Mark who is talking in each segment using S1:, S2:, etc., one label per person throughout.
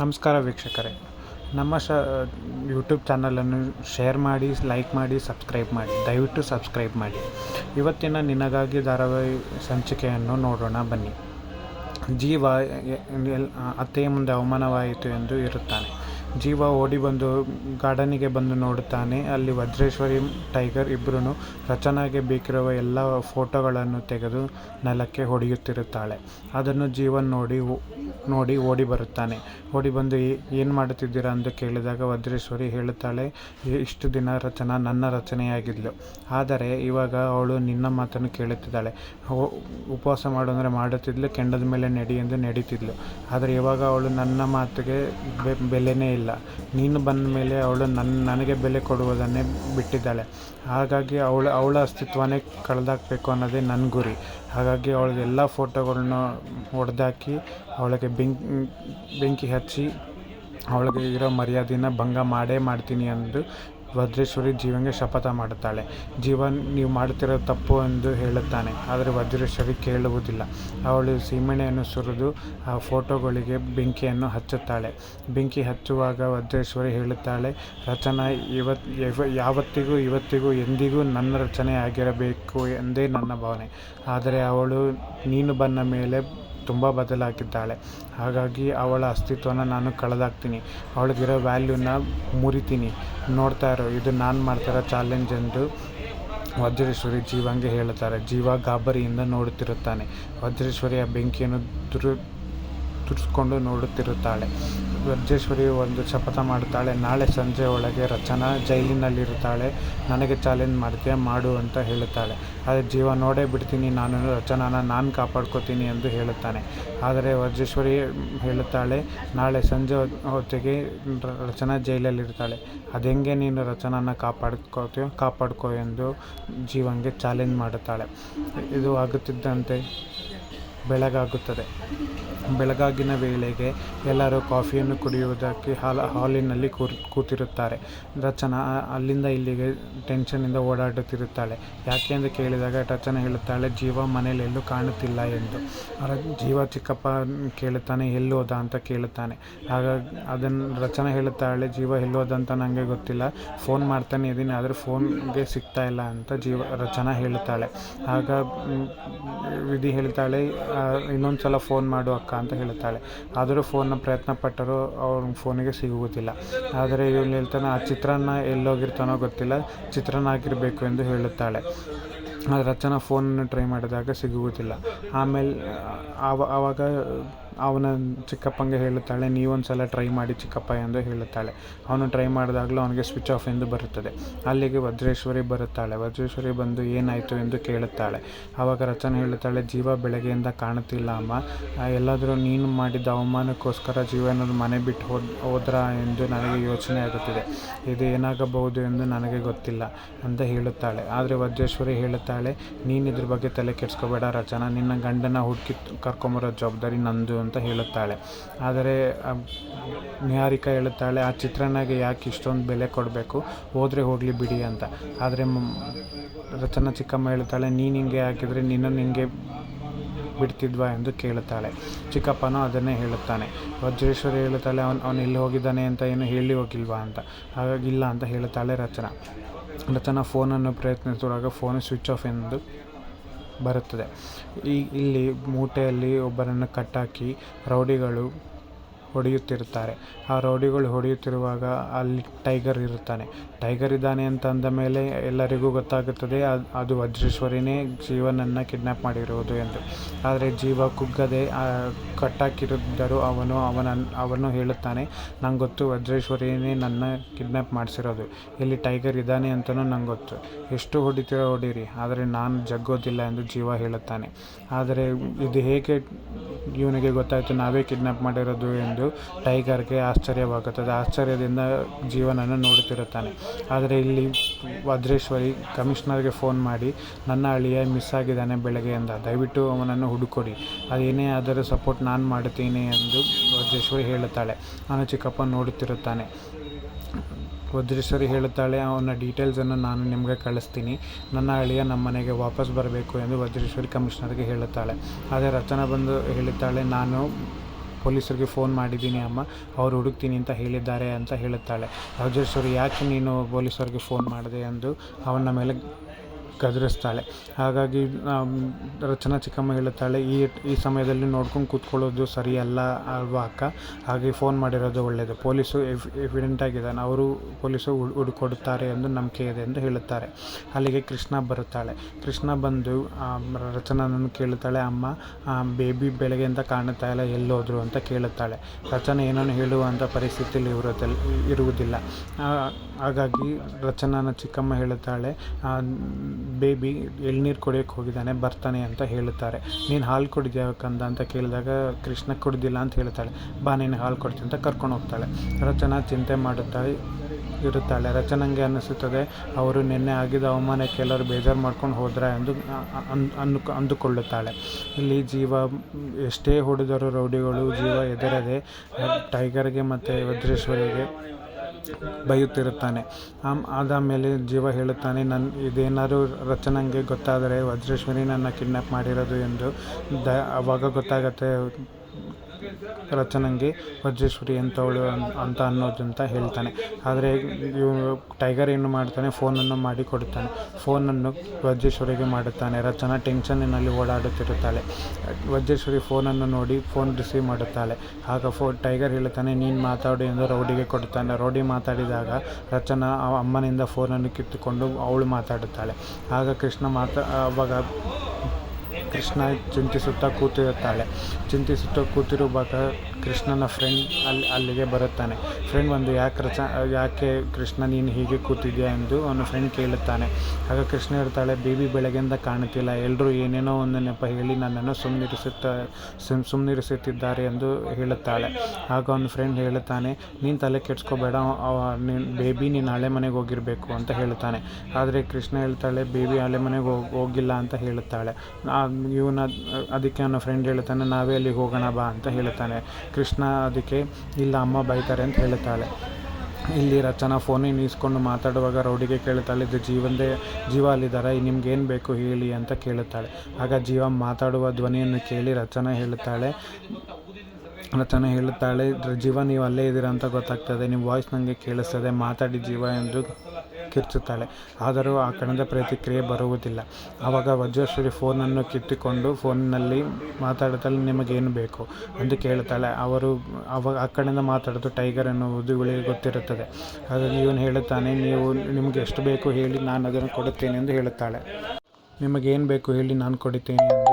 S1: ನಮಸ್ಕಾರ ವೀಕ್ಷಕರೇ. ನಮ್ಮ ಶ ಯೂಟ್ಯೂಬ್ ಚಾನಲನ್ನು ಶೇರ್ ಮಾಡಿ, ಲೈಕ್ ಮಾಡಿ, ಸಬ್ಸ್ಕ್ರೈಬ್ ಮಾಡಿ, ದಯವಿಟ್ಟು ಸಬ್ಸ್ಕ್ರೈಬ್ ಮಾಡಿ. ಇವತ್ತಿನ ನಿನಗಾಗಿ ಧಾರಾವಾಹಿ ಸಂಚಿಕೆಯನ್ನು ನೋಡೋಣ, ಬನ್ನಿ. ಜೀವ ಅತ್ತೆಯ ಮುಂದೆ ಅವಮಾನವಾಯಿತು ಎಂದು ಇರುತ್ತಾನೆ. ಜೀವ ಓಡಿ ಬಂದು ಗಾರ್ಡನಿಗೆ ಬಂದು ನೋಡುತ್ತಾನೆ. ಅಲ್ಲಿ ವಜ್ರೇಶ್ವರಿ, ಟೈಗರ್ ಇಬ್ಬರೂ ರಚನಾಗೆ ಬೇಕಿರುವ ಎಲ್ಲ ಫೋಟೋಗಳನ್ನು ತೆಗೆದು ನೆಲಕ್ಕೆ ಹೊಡೆಯುತ್ತಿರುತ್ತಾಳೆ. ಅದನ್ನು ಜೀವ ನೋಡಿ ನೋಡಿ ಓಡಿ ಬರುತ್ತಾನೆ. ಓಡಿ ಬಂದು ಏನು ಮಾಡುತ್ತಿದ್ದೀರಾ ಎಂದು ಕೇಳಿದಾಗ ವಜ್ರೇಶ್ವರಿ ಹೇಳುತ್ತಾಳೆ "ಇ- ಇಷ್ಟು ದಿನ ರಚನಾ ನನ್ನ ರಚನೆಯಾಗಿದ್ಲು. ಆದರೆ ಇವಾಗ ಅವಳು ನಿನ್ನ ಮಾತನ್ನು ಕೇಳುತ್ತಿದ್ದಾಳೆ. ಉಪವಾಸ ಮಾಡು ಅಂದರೆ ಮಾಡುತ್ತಿದ್ಲು, ಕೆಂಡದ ಮೇಲೆ ನಡಿ ಎಂದು ನಡೀತಿದ್ಲು. ಆದರೆ ಇವಾಗ ಅವಳು ನನ್ನ ಮಾತಿಗೆ ಬೆಲೆನೇ ನೀನು ಬಂದ ಮೇಲೆ ಅವಳು ನನ್ನ ನನಗೆ ಬೆಲೆ ಕೊಡುವುದನ್ನೇ ಬಿಟ್ಟಿದ್ದಾಳೆ. ಹಾಗಾಗಿ ಅವಳು, ಅವಳ ಅಸ್ತಿತ್ವನೇ ಕಳೆದಾಕಬೇಕು ಅನ್ನೋದೇ ನನ್ನ ಗುರಿ. ಹಾಗಾಗಿ ಅವಳಿಗೆ ಎಲ್ಲ ಫೋಟೋಗಳನ್ನ ಹೊಡೆದಾಕಿ ಅವಳಿಗೆ ಬೆಂಕಿ ಬೆಂಕಿ ಹಚ್ಚಿ ಅವಳಿಗೆ ಇರೋ ಮರ್ಯಾದೆನ ಭಂಗ ಮಾಡೇ ಮಾಡ್ತೀನಿ ಎಂದು ವಜ್ರೇಶ್ವರಿ ಜೀವನ್ಗೆ ಶಪಥ ಮಾಡುತ್ತಾಳೆ. ಜೀವನ್, ನೀವು ಮಾಡುತ್ತಿರೋ ತಪ್ಪು ಎಂದು ಹೇಳುತ್ತಾನೆ, ಆದರೆ ವಜ್ರೇಶ್ವರಿ ಕೇಳುವುದಿಲ್ಲ. ಅವಳು ಸೀಮೆಣ್ಣೆಯನ್ನು ಸುರಿದು ಆ ಫೋಟೋಗಳಿಗೆ ಬೆಂಕಿಯನ್ನು ಹಚ್ಚುತ್ತಾಳೆ. ಬೆಂಕಿ ಹಚ್ಚುವಾಗ ವಜ್ರೇಶ್ವರಿ ಹೇಳುತ್ತಾಳೆ, ರಚನಾ, ಇವತ್ ಯಾವತ್ತಿಗೂ, ಇವತ್ತಿಗೂ, ಎಂದಿಗೂ ನನ್ನ ರಚನೆ ಆಗಿರಬೇಕು ಎಂದೇ ನನ್ನ ಭಾವನೆ. ಆದರೆ ಅವಳು ನೀನು ಬಂದ ಮೇಲೆ ತುಂಬ ಬದಲಾಗಿದ್ದಾಳೆ. ಹಾಗಾಗಿ ಅವಳ ಅಸ್ತಿತ್ವನ ನಾನು ಕಳೆದಾಕ್ತೀನಿ. ಅವಳಿಗಿರೋ ವ್ಯಾಲ್ಯೂನ ಮುರಿತೀನಿ. ನೋಡ್ತಾ ಇರೋ, ಇದು ನಾನು ಮಾಡ್ತಿರೋ ಚಾಲೆಂಜ್ ಎಂದು ವಜ್ರೇಶ್ವರಿ ಜೀವಂಗೆ ಹೇಳುತ್ತಾರೆ ಜೀವ ಗಾಬರಿಯಿಂದ ನೋಡುತ್ತಿರುತ್ತಾನೆ. ವಜ್ರೇಶ್ವರಿಯ ಬೆಂಕಿಯನ್ನು ತುರು ತುರಿಸ್ಕೊಂಡು ನೋಡುತ್ತಿರುತ್ತಾಳೆ. ವಜ್ರೇಶ್ವರಿ ಒಂದು ಶಪಥ ಮಾಡುತ್ತಾಳೆ. ನಾಳೆ ಸಂಜೆ ಒಳಗೆ ರಚನಾ ಜೈಲಿನಲ್ಲಿರುತ್ತಾಳೆ. ನನಗೆ ಚಾಲೆಂಜ್ ಮಾಡ್ತೀಯ? ಮಾಡು ಅಂತ ಹೇಳುತ್ತಾಳೆ. ಆದರೆ ಜೀವ, ನೋಡೇ ಬಿಡ್ತೀನಿ ನಾನು. ರಚನಾನ ನಾನು ಕಾಪಾಡ್ಕೋತೀನಿ ಎಂದು ಹೇಳುತ್ತಾನೆ. ಆದರೆ ವಜ್ರೇಶ್ವರಿ ಹೇಳುತ್ತಾಳೆ, ನಾಳೆ ಸಂಜೆ ಹೊತ್ತಿಗೆ ರಚನಾ ಜೈಲಲ್ಲಿರ್ತಾಳೆ ಅದು ಹೆಂಗೆ ನೀನು ರಚನಾನ ಕಾಪಾಡ್ಕೋತೀಯೋ? ಕಾಪಾಡ್ಕೋ ಎಂದು ಜೀವನ್ಗೆ ಚಾಲೆಂಜ್ ಮಾಡುತ್ತಾಳೆ. ಇದು ಆಗುತ್ತಿದ್ದಂತೆ ಬೆಳಗಾಗುತ್ತದೆ. ಬೆಳಗಾಗಿನ ವೇಳೆಗೆ ಎಲ್ಲರೂ ಕಾಫಿಯನ್ನು ಕುಡಿಯುವುದಕ್ಕೆ ಹಾಲ್, ಹಾಲಿನಲ್ಲಿ ಕೂತಿರುತ್ತಾರೆ. ರಚನಾ ಅಲ್ಲಿಂದ ಇಲ್ಲಿಗೆ ಟೆನ್ಷನಿಂದ ಓಡಾಡುತ್ತಿರುತ್ತಾಳೆ. ಯಾಕೆ ಎಂದು ಕೇಳಿದಾಗ ರಚನಾ ಹೇಳುತ್ತಾಳೆ, ಜೀವ ಮನೇಲಿ ಎಲ್ಲೂ ಕಾಣುತ್ತಿಲ್ಲ ಎಂದು. ಅವರ ಜೀವ ಚಿಕ್ಕಪ್ಪ ಕೇಳುತ್ತಾನೆ ಎಲ್ಲೋದ ಅಂತ ಕೇಳುತ್ತಾನೆ. ಹಾಗಾಗಿ ಅದನ್ನು ರಚನಾ ಹೇಳುತ್ತಾಳೆ, ಜೀವ ಎಲ್ಲೋದ ಅಂತ ನನಗೆ ಗೊತ್ತಿಲ್ಲ. ಫೋನ್ ಮಾಡ್ತಾನೆ ಇದ್ದೀನಿ ಆದರೆ ಫೋನ್ಗೆ ಸಿಗ್ತಾ ಇಲ್ಲ ಅಂತ ಜೀವ, ರಚನಾ ಹೇಳುತ್ತಾಳೆ. ಆಗ ವಿಧಿ ಹೇಳ್ತಾಳೆ ಇನ್ನೊಂದು ಸಲ ಫೋನ್ ಮಾಡು ಅಕ್ಕ ಅಂತ ಹೇಳುತ್ತಾಳೆ. ಆದರೂ ಫೋನ್ನ ಪ್ರಯತ್ನ ಪಟ್ಟರೂ ಅವ್ರ ಫೋನಿಗೆ ಸಿಗುವುದಿಲ್ಲ. ಆದರೆ ಇವನು ಹೇಳ್ತಾನೆ, ಆ ಚಿತ್ರಾನ್ನ ಎಲ್ಲೋಗಿರ್ತಾನೋ ಗೊತ್ತಿಲ್ಲ, ಚಿತ್ರಾನ್ನ ಆಗಿರಬೇಕು ಎಂದು ಹೇಳುತ್ತಾಳೆ. ಆದರೆ ರಚನಾ ಫೋನನ್ನು ಟ್ರೈ ಮಾಡಿದಾಗ ಸಿಗುವುದಿಲ್ಲ. ಆಮೇಲೆ ಆವ ಆವಾಗ ಅವನ ಚಿಕ್ಕಪ್ಪಂಗೆ ಹೇಳುತ್ತಾಳೆ ನೀವೊಂದು ಸಲ ಟ್ರೈ ಮಾಡಿ ಚಿಕ್ಕಪ್ಪ ಎಂದು ಹೇಳುತ್ತಾಳೆ. ಅವನು ಟ್ರೈ ಮಾಡಿದಾಗಲೂ ಅವನಿಗೆ ಸ್ವಿಚ್ ಆಫ್ ಎಂದು ಬರುತ್ತದೆ. ಅಲ್ಲಿಗೆ ವಜ್ರೇಶ್ವರಿ ಬರುತ್ತಾಳೆ. ವಜ್ರೇಶ್ವರಿ ಬಂದು, ಏನಾಯಿತು? ಎಂದು ಕೇಳುತ್ತಾಳೆ. ಆವಾಗ ರಚನ ಹೇಳುತ್ತಾಳೆ, ಜೀವ ಬೆಳಗ್ಗೆಯಿಂದ ಕಾಣುತ್ತಿಲ್ಲ ಅಮ್ಮ. ಎಲ್ಲಾದರೂ ನೀನು ಮಾಡಿದ ಅವಮಾನಕ್ಕೋಸ್ಕರ ಜೀವನದ ಮನೆ ಬಿಟ್ಟು ಹೋದ, ಹೋದ್ರ ಎಂದು ನನಗೆ ಯೋಚನೆ ಆಗುತ್ತಿದೆ. ಇದು ಏನಾಗಬಹುದು ಎಂದು ನನಗೆ ಗೊತ್ತಿಲ್ಲ ಅಂತ ಹೇಳುತ್ತಾಳೆ. ಆದರೆ ವಜ್ರೇಶ್ವರಿ ಹೇಳುತ್ತಾಳೆ, ನೀನು ಇದ್ರ ಬಗ್ಗೆ ತಲೆ ಕೆಡಿಸ್ಕೋಬೇಡ ರಚನಾ. ನಿನ್ನ ಗಂಡನ ಹುಡುಕಿ ಕರ್ಕೊಂಬರೋ ಜವಾಬ್ದಾರಿ ನಂದು. ಅಂತ ಹೇಳುತ್ತಾಳೆ. ಆದರೆ ನಿಹಾರಿಕಾ ಹೇಳುತ್ತಾಳೆ, ಆ ಚಿತ್ರಾನ್ನಗೆ ಯಾಕೆ ಇಷ್ಟೊಂದು ಬೆಲೆ ಕೊಡಬೇಕು? ಹೋದರೆ ಹೋಗಲಿ ಬಿಡಿ ಅಂತ. ಆದರೆ ರಚನಾ ಚಿಕ್ಕಮ್ಮ ಹೇಳುತ್ತಾಳೆ, ನೀನು ಹಿಂಗೆ ಹಾಕಿದರೆ ನಿನ್ನನ್ನು ಹಿಂಗೆ ಬಿಡ್ತಿದ್ವಾ? ಎಂದು ಕೇಳುತ್ತಾಳೆ. ಚಿಕ್ಕಪ್ಪನೂ ಅದನ್ನೇ ಹೇಳುತ್ತಾನೆ. ವಜ್ರೇಶ್ವರಿ ಹೇಳುತ್ತಾಳೆ, ಅವನು ಅವನು ಇಲ್ಲಿ ಹೋಗಿದ್ದಾನೆ ಅಂತ ಏನು ಹೇಳಿ ಹೋಗಿಲ್ವಾ ಅಂತ. ಹಾಗಾಗಿ ಇಲ್ಲ ಅಂತ ಹೇಳುತ್ತಾಳೆ ರಚನಾ. ರಚನಾ ಫೋನನ್ನು ಪ್ರಯತ್ನಿಸಿದಾಗ ಫೋನ್ ಸ್ವಿಚ್ ಆಫ್ ಎಂದು ಬರುತ್ತದೆ. ಈ ಇಲ್ಲಿ ಮೂಟೆಯಲ್ಲಿ ಒಬ್ಬರನ್ನು ಕಟ್ಟಾಕಿ ರೌಡಿಗಳು ಹೊಡೆಯುತ್ತಿರುತ್ತಾರೆ. ಆ ರೌಡಿಗಳು ಹೊಡೆಯುತ್ತಿರುವಾಗ ಅಲ್ಲಿ ಟೈಗರ್ ಇರುತ್ತಾನೆ. ಟೈಗರ್ ಇದ್ದಾನೆ ಅಂತ ಅಂದ ಮೇಲೆ ಎಲ್ಲರಿಗೂ ಗೊತ್ತಾಗುತ್ತದೆ, ಅದ್- ವಜ್ರೇಶ್ವರಿನೇ ಜೀವನನ್ನು ಕಿಡ್ನಾಪ್ ಮಾಡಿರುವುದು ಎಂದು. ಆದರೆ ಜೀವ ಕುಗ್ಗದೆ ಕಟ್ಟಾಕಿರುದ್ದರೂ ಕಟ್ಟಾಕಿರಿದ್ದರೂ ಅವನು ಅವನ ಅವನು ಹೇಳುತ್ತಾನೆ ನಂಗೆ ಗೊತ್ತು ವಜ್ರೇಶ್ವರಿನೇ ನನ್ನ ಕಿಡ್ನಾಪ್ ಮಾಡಿಸಿರೋದು. ಇಲ್ಲಿ ಟೈಗರ್ ಇದ್ದಾನೆ ಅಂತಲೂ ನಂಗೆ ಗೊತ್ತು ಎಷ್ಟು ಹೊಡಿತೀರೋ ಹೊಡೀರಿ, ಆದರೆ ನಾನು ಜಗ್ಗೋದಿಲ್ಲ ಎಂದು ಜೀವ ಹೇಳುತ್ತಾನೆ. ಆದರೆ ಇದು ಹೇಗೆ ಇವನಿಗೆ ಗೊತ್ತಾಯಿತು, ನಾವೇ ಕಿಡ್ನಾಪ್ ಮಾಡಿರೋದು ಎಂದು ಟೈಗರ್ಗೆ ಆಶ್ಚರ್ಯವಾಗುತ್ತದೆ. ಆಶ್ಚರ್ಯದಿಂದ ಜೀವನನ್ನು ನೋಡುತ್ತಿರುತ್ತಾನೆ. ಆದರೆ ಇಲ್ಲಿ ವಜ್ರೇಶ್ವರಿ ಕಮಿಷನರ್ಗೆ ಫೋನ್ ಮಾಡಿ, ನನ್ನ ಅಳಿಯ ಮಿಸ್ ಆಗಿದ್ದಾನೆ ಬೆಳಗ್ಗೆ ಎಂದ. ದಯವಿಟ್ಟು ಅವನನ್ನು ಹುಡುಕೊಡಿ. ಅದೇನೇ ಆದರೂ ಸಪೋರ್ಟ್ ನಾನು ಮಾಡುತ್ತೇನೆ ಎಂದು ವಜ್ರೇಶ್ವರಿ ಹೇಳುತ್ತಾಳೆ. ನಾನು ಚಿಕ್ಕಪ್ಪ ನೋಡುತ್ತಿರುತ್ತಾನೆ. ವಜ್ರೇಶ್ವರಿ ಹೇಳುತ್ತಾಳೆ, ಅವನ ಡೀಟೇಲ್ಸನ್ನು ನಾನು ನಿಮಗೆ ಕಳಿಸ್ತೀನಿ. ನನ್ನ ಅಳಿಯ ನಮ್ಮ ಮನೆಗೆ ವಾಪಸ್ ಬರಬೇಕು ಎಂದು ವಜ್ರೇಶ್ವರಿ ಕಮಿಷನರ್ಗೆ ಹೇಳುತ್ತಾಳೆ. ಆದರೆ ರಚನಾ ಬಂದು ಹೇಳುತ್ತಾಳೆ, ನಾನು ಪೊಲೀಸರಿಗೆ ಫೋನ್ ಮಾಡಿದ್ದೀನಿ, ಅಮ್ಮ, ಅವ್ರು ಹುಡುಕ್ತೀನಿ ಅಂತ ಹೇಳಿದ್ದಾರೆ ಅಂತ ಹೇಳುತ್ತಾಳೆ. ರಾಜೇಶ್ವರಿ, ಯಾಕೆ ನೀನು ಪೊಲೀಸರಿಗೆ ಫೋನ್ ಮಾಡಿದೆ ಎಂದು ಅವನ ಮೇಲೆ ಗದರಿಸ್ತಾಳೆ. ಹಾಗಾಗಿ ರಚನಾ ಚಿಕ್ಕಮ್ಮ ಹೇಳುತ್ತಾಳೆ, ಈ ಈ ಸಮಯದಲ್ಲಿ ನೋಡ್ಕೊಂಡು ಕೂತ್ಕೊಳ್ಳೋದು ಸರಿಯಲ್ಲ ಅಲ್ವಾ ಅಕ್ಕ? ಹಾಗೆ ಫೋನ್ ಮಾಡಿರೋದು ಒಳ್ಳೆಯದು ಪೊಲೀಸು ಎಫ್ ಎವಿಡೆಂಟ್ ಆಗಿದ್ದಾನೆ. ಅವರು ಪೊಲೀಸು ಹುಡ್ ಹುಡುಕೊಡುತ್ತಾರೆ ಎಂದು ನಂಬಿಕೆ ಇದೆ ಎಂದು ಹೇಳುತ್ತಾರೆ. ಅಲ್ಲಿಗೆ ಕೃಷ್ಣ ಬರುತ್ತಾಳೆ. ಕೃಷ್ಣ ಬಂದು ರಚನನ್ನು ಕೇಳುತ್ತಾಳೆ, ಅಮ್ಮ ಬೇಬಿ ಬೆಳಗ್ಗೆಯಿಂದ ಕಾಣುತ್ತಾ ಇಲ್ಲ, ಎಲ್ಲೋದ್ರು ಅಂತ ಕೇಳುತ್ತಾಳೆ. ರಚನೆ ಏನನ್ನು ಹೇಳುವಂಥ ಪರಿಸ್ಥಿತಿಯಲ್ಲಿ ಇರುವುದಿಲ್ಲ. ಇರುವುದಿಲ್ಲ ಹಾಗಾಗಿ ರಚನಾನ ಚಿಕ್ಕಮ್ಮ ಹೇಳುತ್ತಾಳೆ ಬೇಬಿ ಎಳ್ನೀರು ಕುಡಿಯೋಕ್ಕೆ ಹೋಗಿದ್ದಾನೆ, ಬರ್ತಾನೆ ಅಂತ ಹೇಳುತ್ತಾರೆ. ನೀನು ಹಾಲು ಕುಡಿದ್ಯಾ ಕಂದ ಅಂತ ಕೇಳಿದಾಗ, ಕೃಷ್ಣ ಕುಡಿದಿಲ್ಲ ಅಂತ ಹೇಳ್ತಾಳೆ ಬಾ, ನೀನು ಹಾಲು ಕೊಡ್ತೀನಿ ಅಂತ ಕರ್ಕೊಂಡು ಹೋಗ್ತಾಳೆ. ರಚನಾ ಚಿಂತೆ ಮಾಡುತ್ತಾ ಇರುತ್ತಾಳೆ. ರಚನಂಗೆ ಅನ್ನಿಸುತ್ತದೆ, ಅವರು ನಿನ್ನೆ ಆಗಿದ್ದ ಅವಮಾನಕ್ಕೆ ಎಲ್ಲರೂ ಬೇಜಾರು ಮಾಡ್ಕೊಂಡು ಹೋದ್ರೆ ಎಂದು ಅ- ಅನ್- ಅನ್ನು ಅಂದುಕೊಳ್ಳುತ್ತಾಳೆ. ಇಲ್ಲಿ ಜೀವ, ಎಷ್ಟೇ ಹೊಡೆದರೂ ರೌಡಿಗಳು ಜೀವ ಎದುರದೆ ಟೈಗರ್ಗೆ ಮತ್ತು ವಜ್ರೇಶ್ವರಿಗೆ ಬೈಯುತ್ತಿರುತ್ತಾನೆ. ಆಮ್ ಮೇಲೆ ಜೀವ ಹೇಳುತ್ತಾನೆ ನನ್ನ ಇದೇನಾದ್ರು ರಚನಂಗೆ ಗೊತ್ತಾದರೆ ವಜ್ರೇಶ್ವರಿ ನನ್ನ ಕಿಡ್ನ್ಯಾಪ್ ಮಾಡಿರೋದು ಎಂದು ದ, ಅವಾಗ ಗೊತ್ತಾಗತ್ತೆ. ರಚನಂಗೆ ವಜ್ರೇಶ್ವರಿ ಅನ್- ಅಂತ ಅನ್ನೋದಂತ ಹೇಳ್ತಾನೆ. ಆದರೆ ಇವ ಟೈಗರ್ ಏನು ಮಾಡ್ತಾನೆ ಫೋನನ್ನು ಮಾಡಿ ಕೊಡುತ್ತಾನೆ. ಫೋನನ್ನು ವಜ್ರೇಶ್ವರಿಗೆ ಮಾಡುತ್ತಾನೆ. ರಚನಾ ಟೆನ್ಷನ್ನಿನಲ್ಲಿ ಓಡಾಡುತ್ತಿರುತ್ತಾಳೆ. ವಜ್ರೇಶ್ವರಿ ಫೋನನ್ನು ನೋಡಿ ಫೋನ್ ರಿಸೀವ್ ಮಾಡುತ್ತಾಳೆ. ಆಗ ಫೋ ಟೈಗರ್ ಹೇಳುತ್ತಾನೆ ನೀನು ಮಾತಾಡು ಎಂದು ರೌಡಿಗೆ ಕೊಡುತ್ತಾನೆ. ರೌಡಿ ಮಾತಾಡಿದಾಗ ರಚನಾ ಅಮ್ಮನಿಂದ ಫೋನನ್ನು ಕಿತ್ತುಕೊಂಡು ಅವಳು ಮಾತಾಡುತ್ತಾಳೆ. ಆಗ ಕೃಷ್ಣ ಮಾತಾ, ಆವಾಗ ಕೃಷ್ಣ ಚಿಂತಿಸುತ್ತಾ ಕೂತಿರುತ್ತಾಳೆ. ಚಿಂತಿಸುತ್ತಾ ಕೂತಿರುವಾಗ ಕೃಷ್ಣನ ಫ್ರೆಂಡ್ ಅಲ್ಲಿ, ಅಲ್ಲಿಗೆ ಬರುತ್ತಾನೆ. ಫ್ರೆಂಡ್ ಒಂದು ಯಾಕೆ ರಚ, ಯಾಕೆ ಕೃಷ್ಣ, ನೀನು ಹೀಗೆ ಕೂತಿದ್ಯಾ? ಎಂದು ಅವನ ಫ್ರೆಂಡ್ ಕೇಳುತ್ತಾನೆ. ಆಗ ಕೃಷ್ಣ ಇರ್ತಾಳೆ ಬೇಬಿ ಬೆಳಗ್ಗೆಯಿಂದ ಕಾಣುತ್ತಿಲ್ಲ. ಎಲ್ಲರೂ ಏನೇನೋ ಒಂದು ನೆಪ ಹೇಳಿ ನನ್ನನ್ನು ಸುಮ್ಮನಿರಿಸುತ್ತ ಸುಮ್ ಸುಮ್ಮನಿರಿಸುತ್ತಿದ್ದಾರೆ ಎಂದು ಹೇಳುತ್ತಾಳೆ. ಆಗ ಅವನ ಫ್ರೆಂಡ್ ಹೇಳುತ್ತಾನೆ, ನೀನು ತಲೆ ಕೆಡ್ಸ್ಕೋಬೇಡ. ನೀನು, ಬೇಬಿ, ನೀನು ಹಳೆ ಮನೆಗೆ ಹೋಗಿರಬೇಕು, ಅಂತ ಹೇಳುತ್ತಾನೆ. ಆದರೆ ಕೃಷ್ಣ ಹೇಳ್ತಾಳೆ, ಬೇಬಿ ಹಳೆ ಮನೆಗೆ ಹೋಗಿ, ಹೋಗಿಲ್ಲ, ಅಂತ ಹೇಳುತ್ತಾಳೆ. ಇವನ, ಅದಕ್ಕೆ ಅವನ ಫ್ರೆಂಡ್ ಹೇಳ್ತಾನೆ ನಾವೇ ಅಲ್ಲಿಗೆ ಹೋಗೋಣ ಬಾ, ಅಂತ ಹೇಳುತ್ತಾನೆ. ಕೃಷ್ಣ ಅದಕ್ಕೆ, ಇಲ್ಲ, ಅಮ್ಮ ಬೈತಾರೆ ಅಂತ ಹೇಳ್ತಾಳೆ ಇಲ್ಲಿ ರಚನಾ ಫೋನಿಗೆ ಈಸ್ಕೊಂಡು ಮಾತಾಡುವಾಗ ರೌಡಿಗೆ ಕೇಳುತ್ತಾಳೆ, ಇದು ಜೀವಂದೇ, ಜೀವ ಅಲ್ಲಿದ್ದಾರೆ ನಿಮ್ಗೇನು ಬೇಕು ಹೇಳಿ ಅಂತ ಕೇಳುತ್ತಾಳೆ. ಆಗ ಜೀವ ಮಾತಾಡುವ ಧ್ವನಿಯನ್ನು ಕೇಳಿ ರಚನಾ ಹೇಳುತ್ತಾಳೆ ರಚನಾ ಹೇಳುತ್ತಾಳೆ, ಜೀವ, ನೀವು ಅಲ್ಲೇ ಇದ್ದೀರಾ ಅಂತ ಗೊತ್ತಾಗ್ತದೆ ನಿಮ್ಮ ವಾಯ್ಸ್ ನನಗೆ ಕೇಳಿಸ್ತದೆ, ಮಾತಾಡಿ ಜೀವ ಎಂದು ಕಿರ್ಚುತ್ತಾಳೆ ಆದರೂ ಆ ಕಣದ ಪ್ರತಿಕ್ರಿಯೆ ಬರುವುದಿಲ್ಲ. ಆವಾಗ ವಜ್ರಶ್ರೀ ಫೋನನ್ನು ಕಿತ್ತುಕೊಂಡು ಫೋನ್ನಲ್ಲಿ ಮಾತಾಡುತ್ತಲೇ, ನಿಮಗೇನು ಬೇಕು? ಎಂದು ಕೇಳುತ್ತಾಳೆ. ಅವರು ಅವಾಗ ಆ ಕಡೆಯಿಂದ ಮಾತಾಡೋದು ಟೈಗರ್ ಎನ್ನುವುದು ಇವಳಿಗೆ ಗೊತ್ತಿರುತ್ತದೆ. ಹಾಗಾಗಿ ಇವನು ಹೇಳುತ್ತಾನೆ, ನೀವು ನಿಮಗೆ ಎಷ್ಟು ಬೇಕು ಹೇಳಿ ನಾನು ಅದನ್ನು ಕೊಡುತ್ತೇನೆ ಎಂದು ಹೇಳುತ್ತಾಳೆ. ನಿಮಗೇನು ಬೇಕು ಹೇಳಿ ನಾನು ಕೊಡುತ್ತೇನೆ ಎಂದು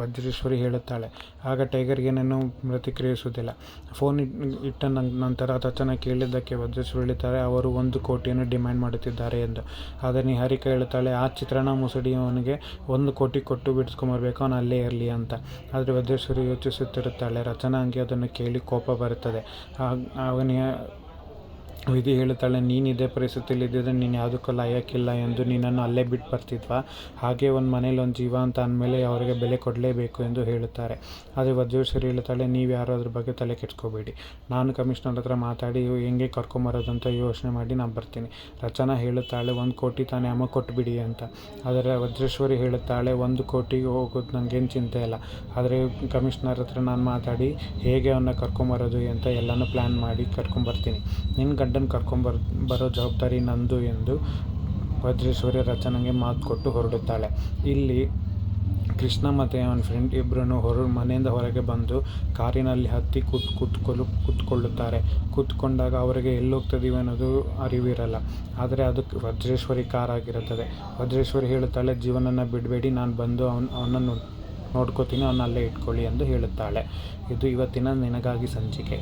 S1: ವಜ್ರೇಶ್ವರಿ ಹೇಳುತ್ತಾಳೆ, ಆಗ ಟೈಗರ್ ಏನನ್ನು ಪ್ರತಿಕ್ರಿಯಿಸುವುದಿಲ್ಲ. ಫೋನ್ ಇಟ್- ಇಟ್ಟ ನಂತರ ತಕ್ಷಣ ಕೇಳಿದ್ದಕ್ಕೆ ವಜ್ರೇಶ್ವರಿ ಹೇಳುತ್ತಾರೆ ಅವರು ಒಂದು ಕೋಟಿಯನ್ನು ಡಿಮ್ಯಾಂಡ್ ಮಾಡುತ್ತಿದ್ದಾರೆ ಎಂದು. ಆದರೆ ಹರಿಕ ಹೇಳುತ್ತಾಳೆ, ಆ ಚಿತ್ರಣ ಮುಸಡಿ ಅವನಿಗೆ ಒಂದು ಕೋಟಿ ಕೊಟ್ಟು ಬಿಡಿಸ್ಕೊಂಬರ್ಬೇಕು ಅವನು ಅಲ್ಲೇ ಇರಲಿ ಅಂತ. ಆದರೆ ವಜ್ರೇಶ್ವರಿ ಯೋಚಿಸುತ್ತಿರುತ್ತಾಳೆ ರಚನಾ ಹಂಗೆ ಅದನ್ನು ಕೇಳಿ ಕೋಪ ಬರುತ್ತದೆ. ಆಗ- ವಿಧಿ ಹೇಳುತ್ತಾಳೆ ನೀನು ಇದೇ ಪರಿಸ್ಥಿತಿಯಲ್ಲಿ ಇದ್ದಿದ್ರೆ ನೀನು ಯಾವುದಕ್ಕೂ ಲಾಯಕ್ಕಿಲ್ಲ ಎಂದು ನಿನ್ನನ್ನು ಅಲ್ಲೇ ಬಿಟ್ಟು ಬರ್ತಿದ್ವಾ? ಹಾಗೆ ಒಂದು ಮನೇಲಿ ಒಂದು ಜೀವ ಅಂತ ಅಂದಮೇಲೆ ಅವರಿಗೆ ಬೆಲೆ ಕೊಡಲೇಬೇಕು ಎಂದು ಹೇಳುತ್ತಾರೆ. ಆದರೆ ವಜ್ರೇಶ್ವರಿ ಹೇಳುತ್ತಾಳೆ ನೀವು ಯಾರು ಅದ್ರ ಬಗ್ಗೆ ತಲೆ ಕೆಡ್ಸ್ಕೋಬೇಡಿ. ನಾನು ಕಮಿಷ್ನರ್ ಹತ್ರ ಮಾತಾಡಿ ಹೆಂಗೆ ಅಂತ ಯೋಚನೆ ಮಾಡಿ ನಾನು ಬರ್ತೀನಿ. ರಚನಾ ಹೇಳುತ್ತಾಳೆ, ಒಂದು ಕೋಟಿ ತಾನೇ ಅಮ್ಮ ಕೊಟ್ಬಿಡಿ ಅಂತ. ಆದರೆ ವಜ್ರೇಶ್ವರಿ ಹೇಳುತ್ತಾಳೆ, ಒಂದು ಕೋಟಿಗೆ ಹೋಗೋದು ನನಗೇನು ಚಿಂತೆ ಇಲ್ಲ. ಆದರೆ ಕಮಿಷ್ನರ್ ಹತ್ರ ನಾನು ಮಾತಾಡಿ, ಹೇಗೆ ಅವನ್ನ ಕರ್ಕೊಂಬರೋದು ಅಂತ ಎಲ್ಲನೂ ಪ್ಲ್ಯಾನ್ ಮಾಡಿ ಕರ್ಕೊಂಬರ್ತೀನಿ ನಿನ್ನ ಗಂಡನ ಕರ್ಕೊಂಬರ್ ಬರೋ ಜವಾಬ್ದಾರಿ ನಂದು ಎಂದು ವಜ್ರೇಶ್ವರಿ ರಚನೆಗೆ ಮಾತು ಕೊಟ್ಟು ಹೊರಡುತ್ತಾಳೆ. ಇಲ್ಲಿ ಕೃಷ್ಣ ಮತ್ತು ಅವನ ಫ್ರೆಂಡ್ ಇಬ್ಬರೂ ಹೊರ, ಮನೆಯಿಂದ ಹೊರಗೆ ಬಂದು ಕಾರಿನಲ್ಲಿ ಹತ್ತಿ ಕೂತ್ ಕೂತ್ಕೊಳ್ಳು ಕೂತ್ಕೊಳ್ಳುತ್ತಾರೆ. ಕೂತ್ಕೊಂಡಾಗ ಅವರಿಗೆ ಎಲ್ಲಿ ಹೋಗ್ತದೀವಿ ಅನ್ನೋದು ಅರಿವಿರಲ್ಲ. ಆದರೆ ಅದಕ್ಕೆ ವಜ್ರೇಶ್ವರಿ ಕಾರ್ ಆಗಿರುತ್ತದೆ. ವಜ್ರೇಶ್ವರಿ ಹೇಳುತ್ತಾಳೆ ಜೀವನನ ಬಿಡಬೇಡಿ, ನಾನು ಬಂದು ಅವನ, ಅವನನ್ನು ನೋಡ್ಕೋತೀನಿ ಅವನಲ್ಲೇ ಇಟ್ಕೊಳ್ಳಿ ಎಂದು ಹೇಳುತ್ತಾಳೆ. ಇದು ಇವತ್ತಿನ ನಿನಗಾಗಿ ಸಂಚಿಕೆ.